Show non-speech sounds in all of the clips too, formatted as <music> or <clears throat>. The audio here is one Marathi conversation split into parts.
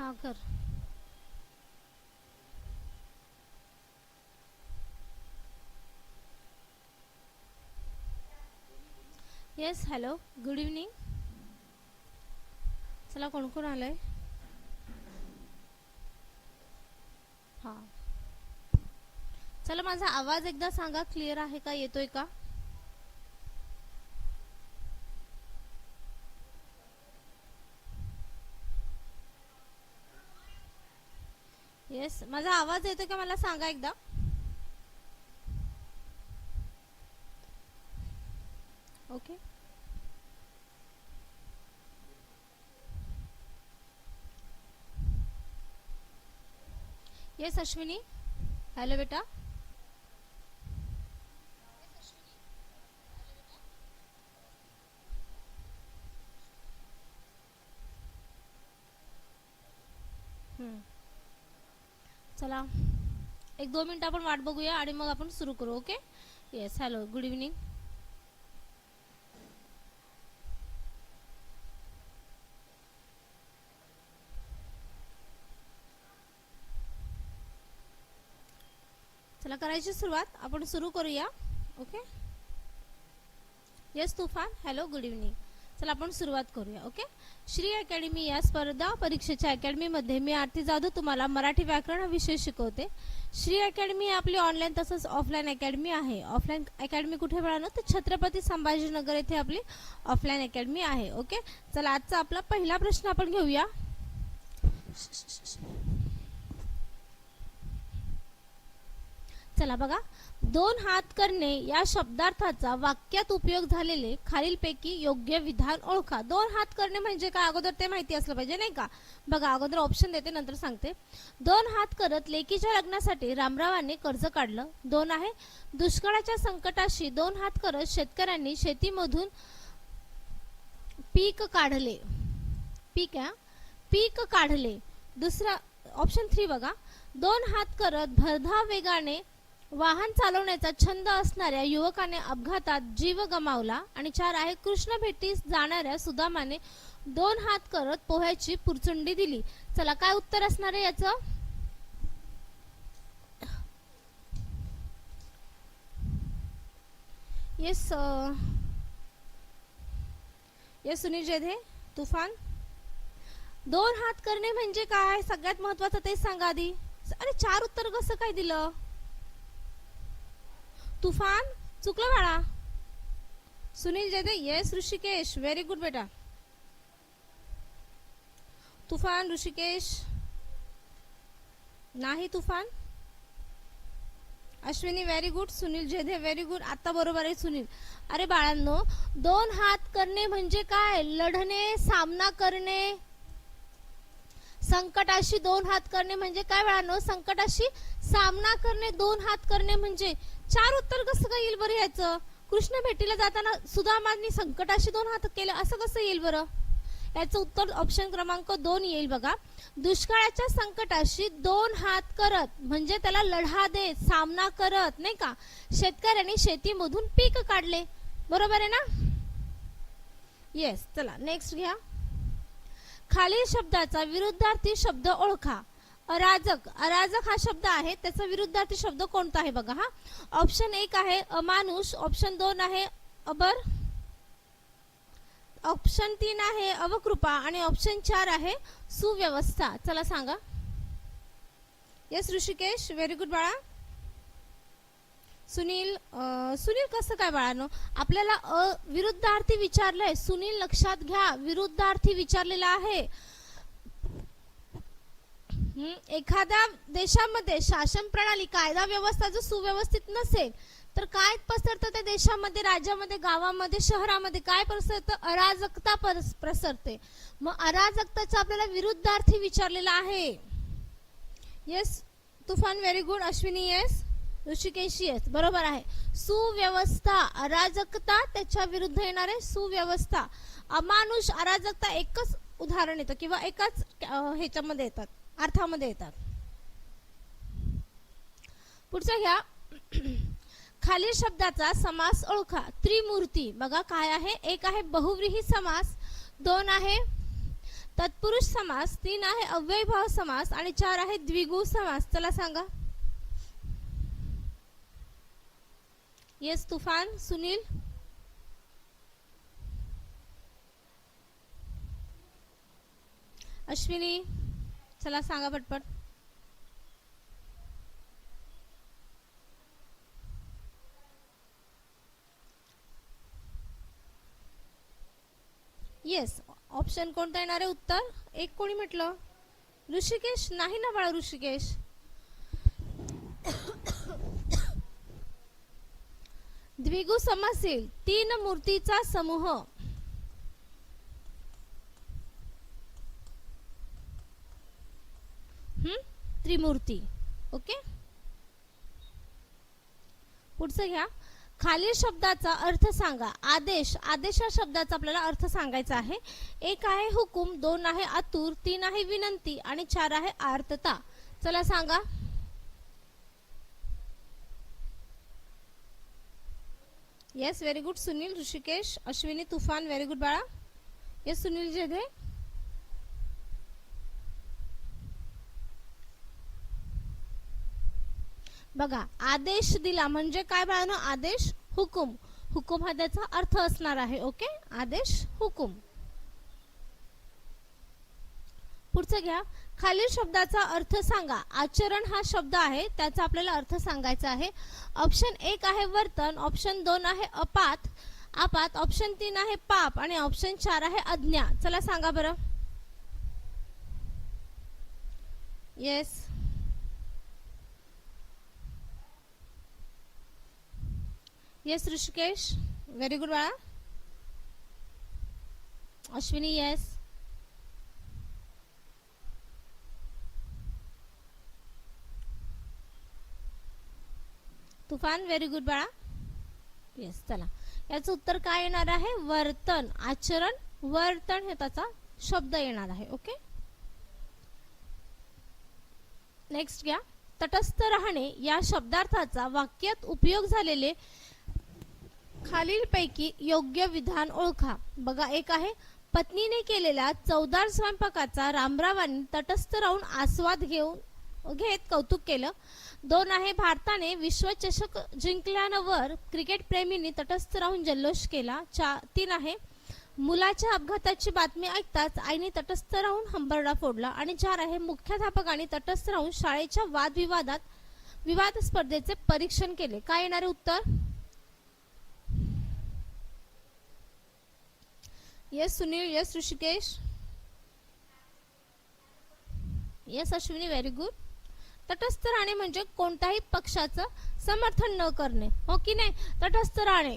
हा कर येस हॅलो गुड इव्हनिंग चला कोण कोण आलंय? हां. चला माझा आवाज एकदा सांगा. क्लिअर आहे का? येतोय का? येस माझा आवाज येतो का मला सांगा एकदा? ओके येस अश्विनी हॅलो बेटा हम्म. चला एक दोन मिनटं आपण वाट बघूया आणि मग आपण सुरू करू okay? Yes hello good evening चला करायची सुरुवात. आपण सुरू करूया okay? Yes Tufan. Hello good evening चला आपण सुरुवात करूया ओके? श्री अकॅडमी या स्पर्धा परीक्षेच्या अकॅडमीमध्ये मी आरती जाधव तुम्हाला मराठी व्याकरण हा विषय शिकवते. श्री अकॅडमी आपली ऑनलाईन तसंच ऑफलाईन अकॅडमी आहे. ऑफलाईन अकॅडमी कुठे मिळालं? तर छत्रपती संभाजीनगर येथे आपली ऑफलाईन अकॅडमी आहे ओके? चला आजचा आपला पहिला प्रश्न आपण घेऊया. चला बघा. दोन हात करणे या शब्दार्थाचा वाक्यात उपयोग झालेले खालीलपैकी योग्य विधान ओळखा. दोन हात करणे म्हणजे काय? अगोदर ते माहिती असलं पाहिजे नाही का? बघा अगोदर ऑप्शन देते नंतर सांगते. दोन हात करत लेकीच्या लग्नासाठी रामरावांनी कर्ज काढलं. दोन आहे दुष्काळाच्या संकटाशी दोन हात करत शेतकऱ्यांनी शेतीमधून पीक काढले. पीक आहे पीक काढले. दुसरा ऑप्शन थ्री बघा. दोन हात करत भरधाव वेगाने वाहन चालवण्याचा छंद असणाऱ्या युवकाने अपघातात जीव गमावला आणि चार आहे कृष्ण भेटीस जाणाऱ्या सुदामाने दोन हात करत पोह्याची पुरचुंडी दिली. चला काय उत्तर असणार आहे याचं? येस येस सुनील जेधे तुफान? दोन हात करणे म्हणजे काय? सगळ्यात महत्वाचं तेच सांगा आधी. अरे चार उत्तर कसं काय दिलं? तुफान? चुकलं बाळा. Sunil Jayde yes Rishikesh. Very good बेटा. तुफान ऋषिकेश. नाही Tufan. Ashwini very good Sunil Jedhe very good आता बरोबर आहे सुनील. अरे बाळांनो दोन हात करणे म्हणजे काय? लढणे सामना करणे. संकटाशी दोन हात करणे म्हणजे काय बाळांनो? संकटाशी सामना करणे दोन हात करणे म्हणजे चार उत्तर कसं काय येईल बरं याचं कृष्ण भेटीला जाताना सुदामांनी संकटाशी दोन हात केले असं कसं येईल बरं? याचं उत्तर ऑप्शन क्रमांक दोन येईल बघा. दुष्काळाच्या संकटाशी दोन हात करत म्हणजे त्याला लढा दे सामना करत नाही का? शेतकऱ्यांनी शेतीमधून पीक काढले. बरोबर आहे ना? येस चला नेक्स्ट घ्या. खालील शब्दाचा विरुद्धार्थी शब्द ओळखा. अराजक अराजक हा शब्द आहे. त्याचा विरुद्धार्थी शब्द कोणता आहे बघा हा? ऑप्शन एक आहे अमानुष ऑप्शन दोन आहे अबर ऑप्शन तीन आहे अवकृपा. आणि ऑप्शन चार आहे सुव्यवस्था. चला सांगा. येस ऋषिकेश व्हेरी गुड बाळा. सुनील अं, सुनील कसं काय बाळानो? आपल्याला अ विरुद्धार्थी विचारलंय. सुनील लक्षात घ्या. विरुद्धार्थी विचारलेला आहे. एखाद्या देशामध्ये शासन प्रणाली कायदा व्यवस्था जर सुव्यवस्थित नसेल तर काय पसरतं त्या देशामध्ये राज्यामध्ये गावामध्ये शहरामध्ये? काय पसरतं? अराजकता पसरते. प्रसरते मग अराजकताचा आपल्याला विरुद्धार्थी विचारलेला आहे. Yes Tufan very good Ashwini yes Rishikesh yes बरोबर आहे. सुव्यवस्था अराजकता त्याच्या विरुद्ध येणारे सुव्यवस्था. अमानुष अराजकता एकच उदाहरण येतं किंवा एकाच ह्याच्यामध्ये येतात. अर्थामध्ये येतात. पुढचा घ्या. <clears throat> खालील शब्दाचा समास ओळखा. त्रिमूर्ती. बघा काय आहे? एक आहे बहुव्रीही समास दोन आहे तत्पुरुष समास तीन आहे अव्ययभाव समास आणि चार आहे द्विगु समास. चला सांगा. येस तुफान सुनील. अश्विनी. चला सांगा पटपट. येस ऑप्शन कोणता येणार आहे? उत्तर? एक कोणी म्हटलं? ऋषिकेश? नाही ना बाळा ऋषिकेश. द्विगु समासील तीन मूर्तीचा समूह हम्म त्रिमूर्ती. ओके? पुढचं घ्या. खालील शब्दाचा अर्थ सांगा. आदेश. आदेश या शब्दाचा आपल्याला अर्थ सांगायचा आहे. एक आहे हुकुम दोन आहे आतुर तीन आहे विनंती आणि चार आहे आर्तता. चला सांगा. Yes very good Sunil Rishikesh Ashwini Tufan very good बाळा. येस सुनील जेधे बघा आदेश दिला म्हणजे काय बाळानो? आदेश हुकुम. हुकुम हा त्याचा अर्थ असणार आहे ओके? आदेश हुकुम. पुढचं घ्या. खालील शब्दाचा अर्थ सांगा. आचरण हा शब्द आहे त्याचा आपल्याला अर्थ सांगायचा आहे. ऑप्शन एक आहे वर्तन ऑप्शन दोन आहे अपात. आपात ऑप्शन तीन आहे पाप आणि ऑप्शन चार आहे अज्ञा चला सांगा बरं. Yes yes Rishikesh very good बाळा Ashwini yes Tufan very good बाळा येस चला. याचं उत्तर काय येणार आहे? वर्तन आचरण वर्तन हे त्याचा शब्द येणार आहे ओके नेक्स्ट घ्या. तटस्थ राहणे या शब्दार्थाचा वाक्यात उपयोग झालेले खालीलपैकी योग्य विधान ओळखा. बघा एक आहे पत्नीने केलेल्या चौदार स्वयंपाकाचा रामरावांनी तटस्थ राहून आस्वाद घेऊन घेत कौतुक केलं. दोन आहे भारताने विश्वचषक जिंकल्यानंतर क्रिकेट प्रेमींनी तटस्थ राहून जल्लोष केला. चा तीन आहे मुलाच्या अपघाताची बातमी ऐकताच आईने तटस्थ राहून हंबरडा फोडला. आणि चार आहे मुख्याध्यापकाने तटस्थ राहून शाळेच्या वादविवादात विवाद स्पर्धेचे परीक्षण केले. काय येणारे उत्तर? Yes Sunil yes Rishikesh yes Ashwini very good तटस्थ राहणे म्हणजे कोणत्याही पक्षाचं समर्थन न करणे. हो की नाही? तटस्थ राहणे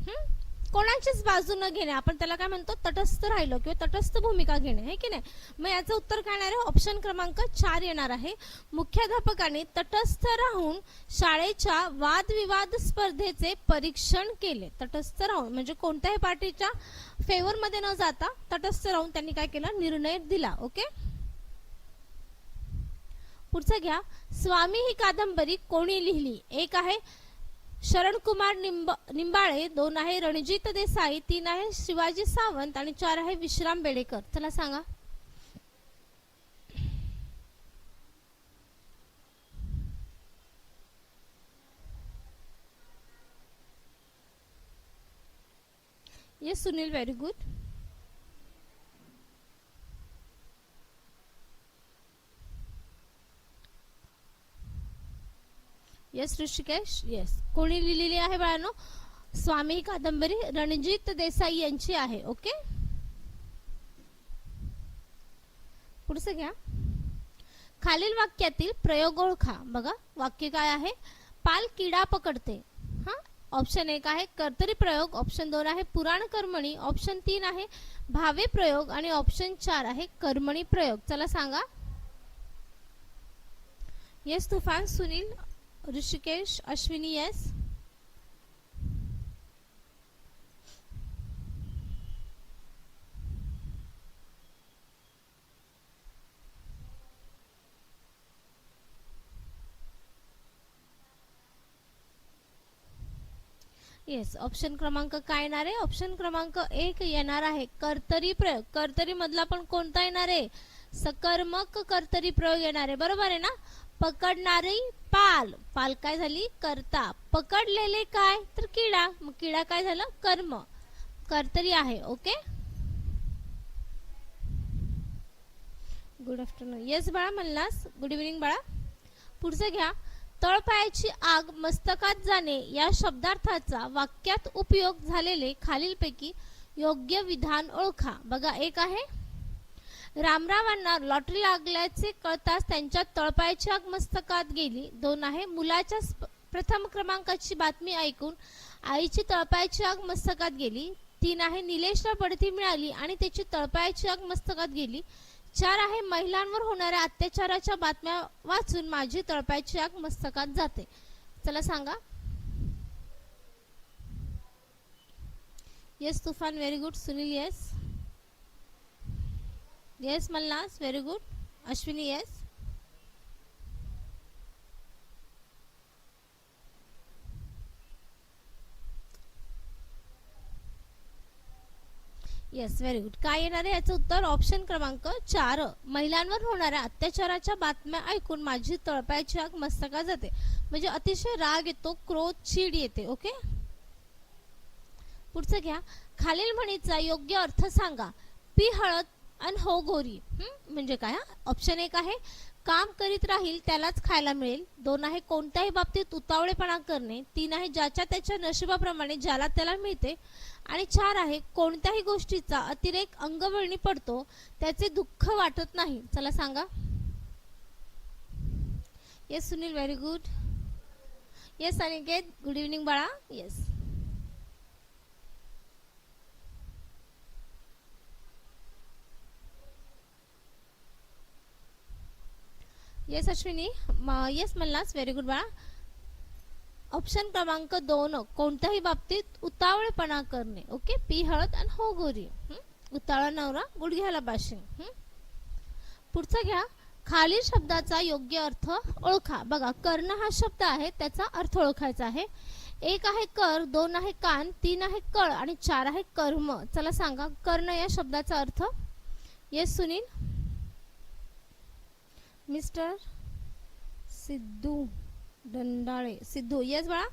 हम्म? कोणाचीच बाजू न घेणे. आपण त्याला काय म्हणतो? तटस्थ राहिलो किंवा तटस्थ भूमिका घेणे. हे की नाही? मग याचं उत्तर काय येणार आहे? ऑप्शन क्रमांक चार येणार आहे. मुख्याध्यापकाने तटस्थ राहून शाळेच्या वादविवाद स्पर्धेचे परीक्षण केले. तटस्थ राहून. म्हणजे कोणत्याही पार्टीच्या फेवर मध्ये न जाता तटस्थ राहून त्यांनी काय केलं? निर्णय दिला. ओके? पुढचं घ्या. स्वामी ही कादंबरी कोणी लिहिली? एक आहे शरणकुमार निंब निंबाळे दोन आहे रणजित देसाई तीन आहे शिवाजी सावंत आणि चार आहे विश्राम बेडेकर. चला सांगा. Yes Sunil very good yes Rishikesh yes कोणी लिहिलेली आहे बाळांनो? स्वामी कादंबरी रणजित देसाई यांची आहे ओके? पुढचं घ्या. खालील वाक्यातील प्रयोग ओळखा. बघा वाक्य काय आहे? पाल किडा पकडते. हा? ऑप्शन एक आहे कर्तरी प्रयोग. ऑप्शन दोन आहे पुराण कर्मणी. ऑप्शन तीन आहे भावे प्रयोग. आणि ऑप्शन चार आहे कर्मणी प्रयोग. चला सांगा. Yes Tufan Sunil Rishikesh Ashwini yes? Yes option क्रमांक काय येणार आहे? ऑप्शन क्रमांक एक येणार आहे. कर्तरी प्रयोग. कर्तरी मधला पण कोणता येणार आहे? सकर्मक कर्तरी प्रयोग येणार आहे. बरोबर आहे ना? पकडणारी पाल. पाल काय झाली? करता. पकडलेले काय? तर किडा. मग किडा काय झालं? कर्म. कर्तरी आहे ओके? गुड आफ्टरनून येस बाळा म्हणलास? गुड इव्हिनिंग बाळा. पुढचं घ्या. तळपायाची आग मस्तकात जाणे या शब्दार्थाचा वाक्यात उपयोग झालेले खालीलपैकी योग्य विधान ओळखा. बघा एक आहे. रामरावांना लॉटरी लागल्याचे कळताच त्यांच्या तळपायाची आग मस्तकात गेली. दोन आहे मुलाच्या प्रथम क्रमांकाची बातमी ऐकून आईची तळपायाची आग मस्तकात गेली. तीन आहे निलेशला बढती मिळाली आणि त्याची तळपायाची आग मस्तकात गेली. चार आहे महिलांवर होणाऱ्या अत्याचाराच्या बातम्या वाचून माझी तळपायची आग मस्तकात जाते. चला सांगा. Yes Tufan very good Sunil yes yes Malhas very good Ashwini yes yes very good काय येणार आहे याचं उत्तर? ऑप्शन क्रमांक चार. महिलांवर होणाऱ्या अत्याचाराच्या बातम्या ऐकून माझी तळपायची आग मस्तका जाते. म्हणजे अतिशय राग येतो क्रोध चीड येते ओके पुढचं घ्या. खालील म्हणीचा योग्य अर्थ सांगा. पी हळद आणि हो? गोरी म्हणजे काय ऑप्शन एक आहे काम करीत राहील त्यालाच खायला मिळेल. दोन आहे कोणत्याही बाबतीत उतावळेपणा करणे. तीन आहे ज्याच्या त्याच्या नशिबाप्रमाणे ज्याला त्याला मिळते. आणि चार आहे कोणत्याही गोष्टीचा अतिरेक अंगवळणी पडतो त्याचे दुःख वाटत नाही. चला सांगा. Yes Sunil very good yes Aniket good evening बाळा. Yes yes Ashwini yes Malhas very good बाळा ऑप्शन क्रमांक दोन कोणत्याही बाबतीत उतावळेपणा करणे ओके पी हळद आणि हो गोरी उतावळा नवरा गुडघ्याला बाशिंग पुढचा घ्या खालील शब्दाचा योग्य अर्थ ओळखा बघा कर्ण हा शब्द आहे त्याचा अर्थ ओळखायचा आहे एक आहे कर दोन आहे कान तीन आहे कळ आणि चार आहे कर्म चला सांगा कर्ण या शब्दाचा अर्थ yes Sunil mister Siddhu Dandale Siddhu yes बाळा.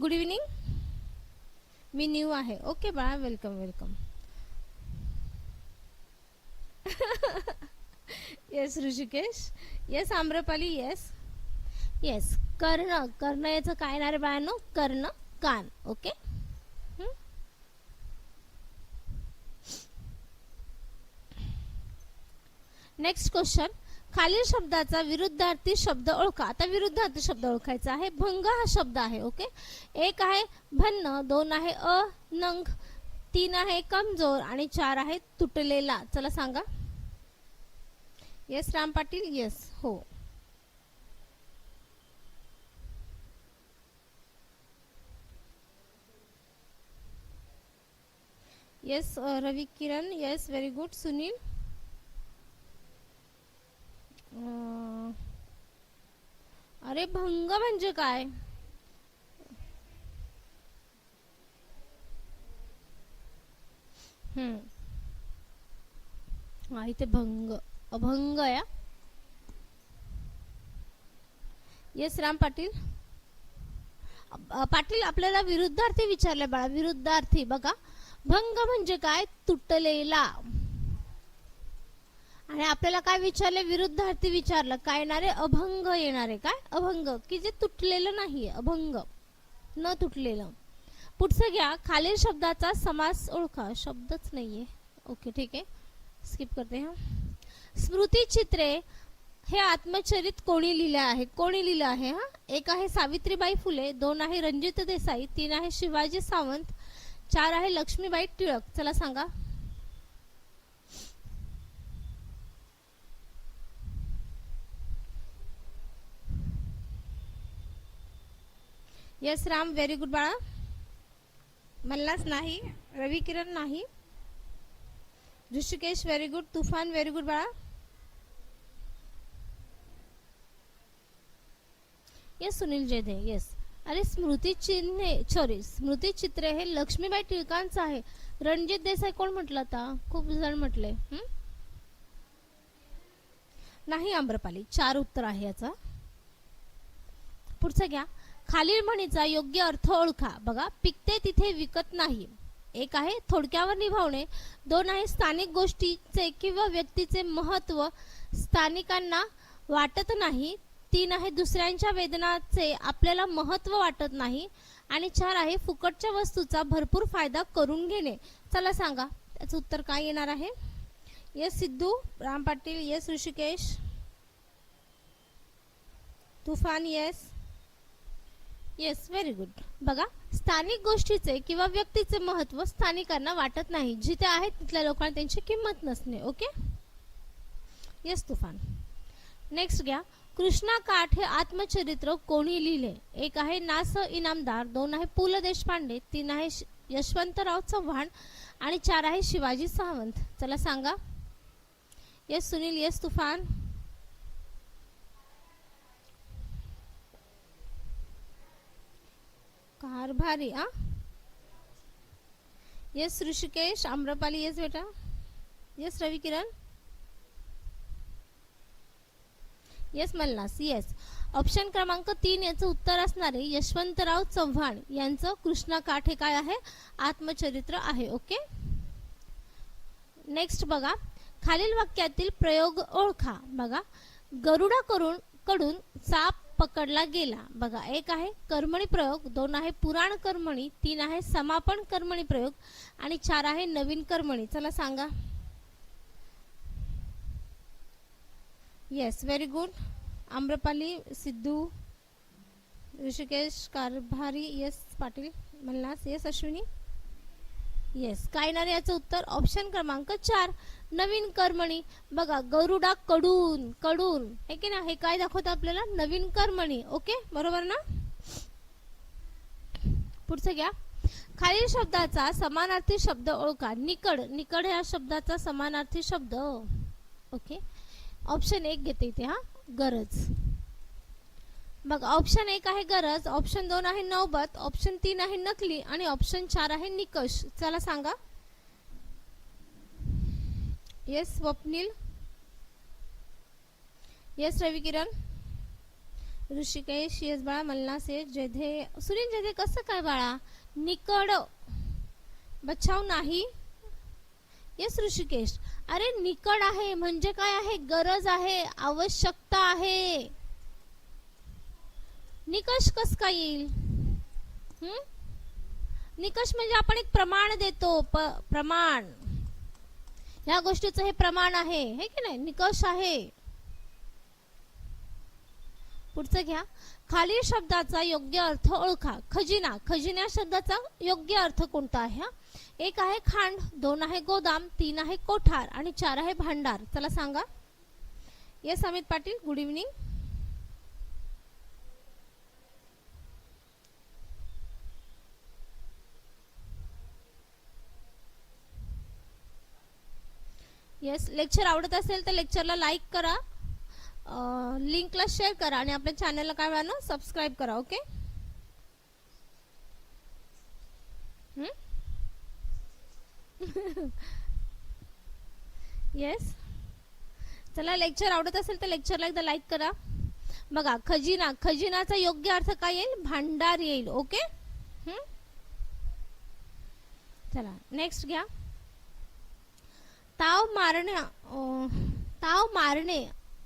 गुड इव्हिनिंग मी न्यू आहे. ओके बाळा welcome welcome yes Rishikesh. Yes Amrapali yes yes कर्ण. कर्ण याचं काय येणार रे बाळांनो? कर्ण कान. ओके नेक्स्ट क्वेश्चन खालील शब्दाचा विरुद्धार्थी शब्द ओळखा. आता विरुद्धार्थी शब्द ओळखायचा आहे. भंग हा शब्द आहे ओके? एक आहे भन्न दोन आहे अ नंग तीन आहे कमजोर आणि चार आहे तुटलेला. चला सांगा. येस राम पाटील? येस हो. Yes Ravi Kiran. Yes very good Sunil? अरे भंग म्हणजे काय? हा इथे भंग. अभंग या. येस राम पाटील. पाटील आपल्याला विरुद्धार्थी विचारले बाळा विरुद्धार्थी. बघा भंग म्हणजे काय? तुटलेला. आणि आपल्याला काय विचारले? विरुद्धार्थी विचारलं. काय येणार आहे? अभंग येणार आहे. काय? अभंग. की जे तुटलेलं नाहीये. अभंग. न तुटलेलं. पुढचं घ्या. खालील शब्दाचा समास ओळखा. शब्दच नाहीये. ओके ठीक आहे. स्किप करते हा. स्मृती चित्रे हे आत्मचरित कोणी लिहिले आहे? कोणी लिहिलं आहे हा? एक आहे सावित्रीबाई फुले दोन आहे रणजित देसाई तीन आहे शिवाजी सावंत चार आहे लक्ष्मीबाई टिळक. चला सांगा. यस राम व्हेरी गुड बाळा मल्लास नाही रवी किरण नाही Rishikesh very good Tufan very good बाळा येस सुनील जेधे येस अरे स्मृती चिन्हे सॉरी स्मृती चित्रे हे लक्ष्मीबाई टिळकांचं आहे. रणजित देसाई कोण म्हटलं आता? खूप जण म्हटले. नाही आम्रपाली. चार उत्तर आहे याचा. पुढचं घ्या. खालील म्हणीचा योग्य अर्थ ओळखा. बघा पिकते तिथे विकत नाही. एक आहे थोडक्यावर निभावणे. दोन आहे स्थानिक गोष्टीचे किंवा व्यक्तीचे महत्त्व स्थानिकांना वाटत नाही. तीन आहे दुसऱ्यांच्या वेदनाचे आपल्याला महत्त्व वाटत नाही. आणि चार आहे फुकटच्या वस्तूचा भरपूर फायदा करून घेणे. चला सांगा त्याचं उत्तर काय येणार आहे? Yes Siddhu Ram Patil yes Rishikesh. Tufan yes. Yes very good बघा स्थानिक गोष्टीचे किंवा व्यक्तीचे महत्त्व स्थानिकांना वाटत नाही. जिथे आहेत तिथल्या लोकांना त्यांची किंमत नसणे ओके येस तुफान. नेक्स्ट घ्या. कृष्णा काठ हे आत्मचरित्र कोणी लिहिले? एक आहे ना स इनामदार दोन आहे पु ल देशपांडे तीन आहे यशवंतराव चव्हाण आणि चार आहे शिवाजी सावंत. चला सांगा. Yes Sunil yes Tufan. कारभारी आ? येस ऋषिकेश आम्रपाली येस बेटा. Yes Ravi Kiran yes Mallas yes option क्रमांक तीन याचं उत्तर असणारे यशवंतराव चव्हाण. यांचं कृष्णा काठ हे काय आहे? आत्मचरित्र आहे ओके नेक्स्ट बघा. खालील वाक्यातील प्रयोग ओळखा. बघा. गरुडा करून कडून साप पकडला गेला. बघा एक आहे कर्मणी प्रयोग दोन आहे पुराण कर्मणी तीन आहे समापन कर्मणी प्रयोग आणि चार आहे नवीन कर्मणी. चला सांगा. Yes very good Amrapali Siddhu Rishikesh Karbhari yes Patil Malhas yes Ashwini. Yes काय येणार याचं उत्तर? ऑप्शन क्रमांक चार. नवीन कर्मणी. बघा गरुडा कडून कडून. हे की ना? हे काय दाखवतं आपल्याला? नवीन कर्मणी. ओके बरोबर ना? पुढचं घ्या. खालील शब्दाचा समानार्थी शब्द ओळखा. निकड. निकड ह्या शब्दाचा समानार्थी शब्द. ओके ऑप्शन एक घेते इथे हा. गरज. बघा ऑप्शन एक आहे गरज ऑप्शन दोन आहे नौबत ऑप्शन तीन आहे नकली आणि ऑप्शन चार आहे निकष. चला सांगा. Yes Swapnil. Yes Ravi Kiran Rishikesh yes बाळा मल्हास येस जेधे सुनील जेधे कसं काय बाळा? निकड. बचाव नाही. येस ऋषिकेश. अरे निकड आहे. म्हणजे काय आहे? गरज आहे. आवश्यकता आहे. निकष कस काय येईल? निकष म्हणजे आपण एक प्रमाण देतो प्रमाण. ह्या गोष्टीचं हे प्रमाण आहे हे की नाही? निकष आहे. पुढचं घ्या. खालील शब्दाचा योग्य अर्थ ओळखा. खजिना. खजिना शब्दाचा योग्य अर्थ कोणता आहे हा? एक आहे खांड दोन आहे गोदाम तीन आहे कोठार आणि चार आहे भांडार. चला सांगा. Yes Amit Patil. Good evening yes lecture आवडत असेल तर लेक्चरला लाईक करा. लिंकला शेअर करा आणि आपल्या चॅनलला काय वेळा ना सबस्क्राईब करा ओके येस <laughs> चला लेक्चर आवडत असेल तर लेक्चरला एकदा लाईक करा. बघा खजिना खजिनाचा योग्य अर्थ काय येईल? भांडार येईल ओके हम्म? चला नेक्स्ट घ्या. ताव मारण्या ताव मारणे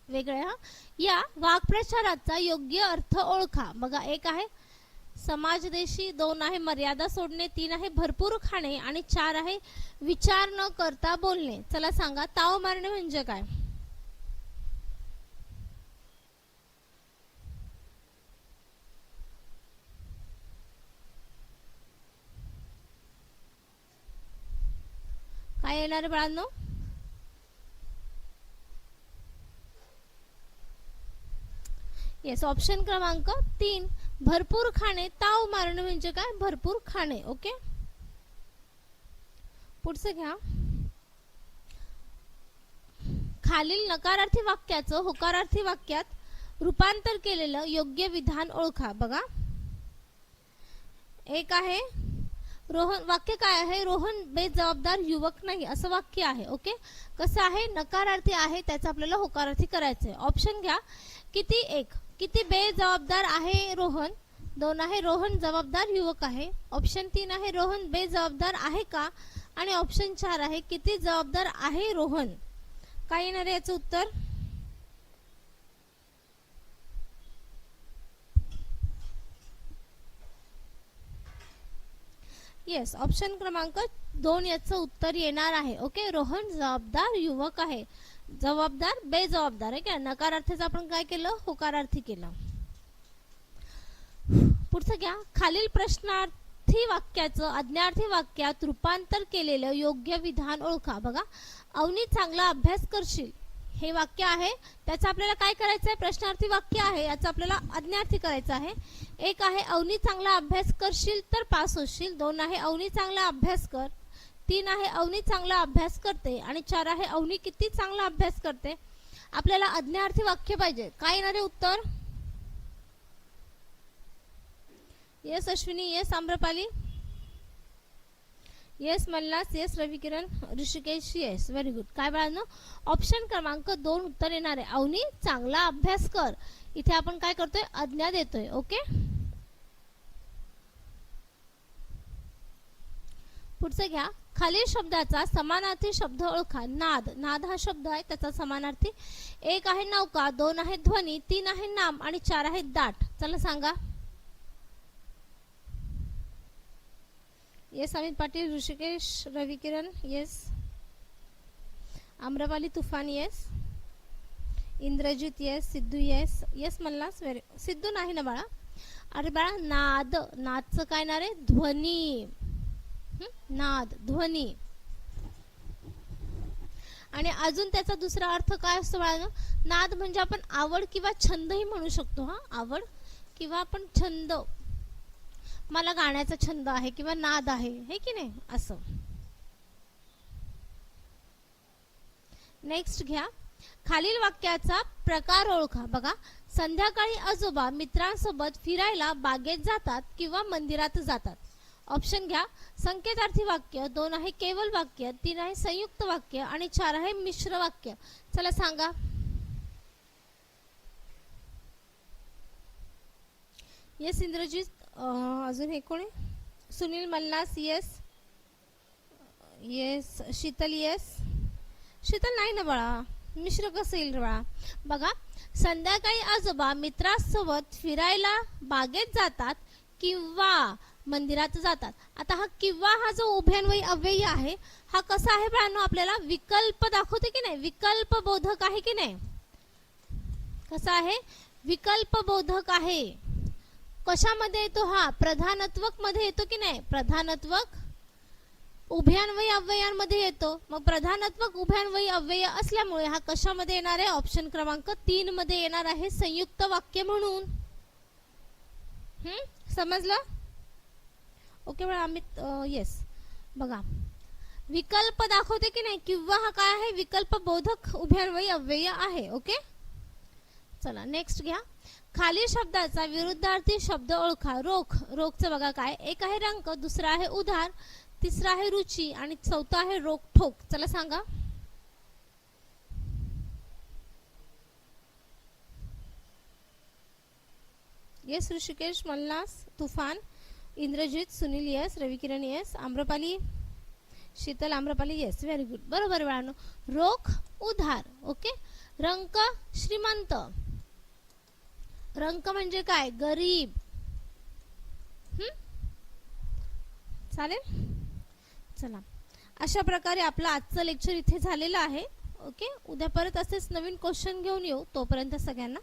वेगळ्या या वाक्प्रचाराचा योग्य अर्थ ओळखा. बघा एक आहे समाजदेशी दोन आहे मर्यादा सोडणे तीन आहे भरपूर खाणे आणि चार आहे विचार न करता बोलणे. चला सांगा ताव मारणे म्हणजे काय? काय येणार बाळांनो येस ऑप्शन क्रमांक तीन. भरपूर खाणे ताव मारणं म्हणजे काय? भरपूर खाणे ओके पुढचं घ्या. खालील नकारार्थी वाक्याचं होकारार्थी वाक्यात रूपांतर केलेलं योग्य विधान ओळखा. बघा. एक आहे रोहन वाक्य काय आहे? रोहन बेजबाबदार युवक नाही असं वाक्य आहे ओके कसं आहे? नकारार्थी आहे त्याचं आपल्याला होकारार्थी करायचं आहे ऑप्शन घ्या. किती एक? किती बेजबाबदार आहे रोहन? दोन आहे रोहन जबाबदार युवक आहे. ऑप्शन तीन आहे रोहन बेजबाबदार आहे का? आणि ऑप्शन चार आहे किती जबाबदार आहे रोहन? काय येणार आहे याचं उत्तर? येस ऑप्शन क्रमांक दोन याचं उत्तर येणार आहे. ओके रोहन जबाबदार युवक आहे. जबाबदार बेजबाबदार आहे का नकारार्थीचं आपण काय केलं? होकारार्थी केलं. पुढचं घ्या. खालील प्रश्नार्थी वाक्याचं अज्ञार्थी वाक्यात रूपांतर केलेलं योग्य विधान ओळखा. बघा अवनी चांगला अभ्यास करशील. हे वाक्य आहे. त्याचं आपल्याला काय करायचं आहे प्रश्नार्थी वाक्य आहे. याचं आपल्याला आज्ञार्थी करायचं आहे. एक आहे अवनी चांगला अभ्यास करशील तर पास होशील. दोन आहे अवनी चांगला अभ्यास कर. तीन आहे अवनी चांगला अभ्यास करते. आणि चार आहे अवनी किती चांगला अभ्यास करते? आपल्याला अज्ञार्थी वाक्य पाहिजे. काय येणार आहे उत्तर? Yes Ashwini. Yes Amrapali. Yes Mallas yes Ravikiran Rishikesh yes very good काय बाळांनो? ऑप्शन क्रमांक दोन उत्तर येणार आहे. अवनी चांगला अभ्यास कर. इथे आपण काय करतोय? आज्ञा देतोय ओके पुढचं घ्या. खालील शब्दाचा समानार्थी शब्द ओळखा. नाद. नाद हा शब्द आहे. त्याचा समानार्थी एक आहे नौका दोन आहे ध्वनी तीन आहे नाम आणि चार आहे दाट. चला सांगा. Yes Amit Patil Rishikesh Ravikiran yes Amrapali Tufan yes Indrajit yes Siddhu yes yes म्हणलास वेरी सिद्धू नाही ना बाळा अरे बाळा नाद नादचं काय ना रे ध्वनी नाद ध्वनी आणि अजून त्याचा दुसरा अर्थ काय असतो बाळा नाद म्हणजे आपण आवड किंवा छंदही म्हणू शकतो हा आवड किंवा आपण छंद मला गाण्याचा छंद आहे किंवा नाद आहे हे की नाही? असं. नेक्स्ट घ्या. खालील वाक्याचा प्रकार ओळखा. बघा संध्याकाळी आजोबा मित्रांसोबत फिरायला बागेत जातात किंवा मंदिरात जातात. ऑप्शन घ्या. संकेतार्थी वाक्य दोन आहे केवल वाक्य तीन आहे संयुक्त वाक्य आणि चार आहे मिश्र वाक्य. चला सांगा. येस इंद्रजीत? अजून हे कोण? Sunil Malhas yes yes Sheetal yes Sheetal नाही ना बाळा? मिश्र कसं येईल बाळा? बघा संध्याकाळी आजोबा मित्रासोबत फिरायला बागेत जातात किंवा मंदिरात जातात. आता हा किंवा हा जो उभ्यान्वयी अव्यय आहे हा कसा आहे बाळांनो आपल्याला? विकल्प दाखवते की नाही? विकल्प बोधक आहे की नाही? कसा आहे? विकल्प बोधक आहे. कशामध्ये येतो हा? प्रधानत्वकमध्ये येतो की नाही? प्रधानत्वक उभयान्वयी अव्ययांमध्ये येतो. मग प्रधानत्वक उभ्यान्वयी अव्यय असल्यामुळे हा कशामध्ये येणार आहे? ऑप्शन क्रमांक तीन मध्ये येणार आहे संयुक्त वाक्य म्हणून. हम्म? समजलं? ओके मॅडम आम्ही येस बघा. विकल्प दाखवते की नाही? किंवा हा काय आहे? विकल्प बोधक उभ्यान्वयी अव्यय आहे. ओके? चला नेक्स्ट घ्या. खालील शब्दाचा विरुद्धार्थी शब्द ओळखा. रोख. रोखचं बघा काय. एक आहे रंक दुसरा आहे उधार तिसरा आहे रुची आणि चौथा आहे रोख ठोक. चला सांगा. Yes Rishikesh Malhas Tufan Indrajit Sunil yes Ravikiran yes Amrapali Sheetal Amrapali yes very good बरोबर बाळांनो. रोख उधार ओके रंक श्रीमंत. रंक म्हणजे काय? गरीब. चालेल? चला. अशा प्रकारे आपलं आजचं लेक्चर इथे झालेलं आहे. ओके उद्या परत असेच नवीन क्वेश्चन घेऊन येऊ. तोपर्यंत सगळ्यांना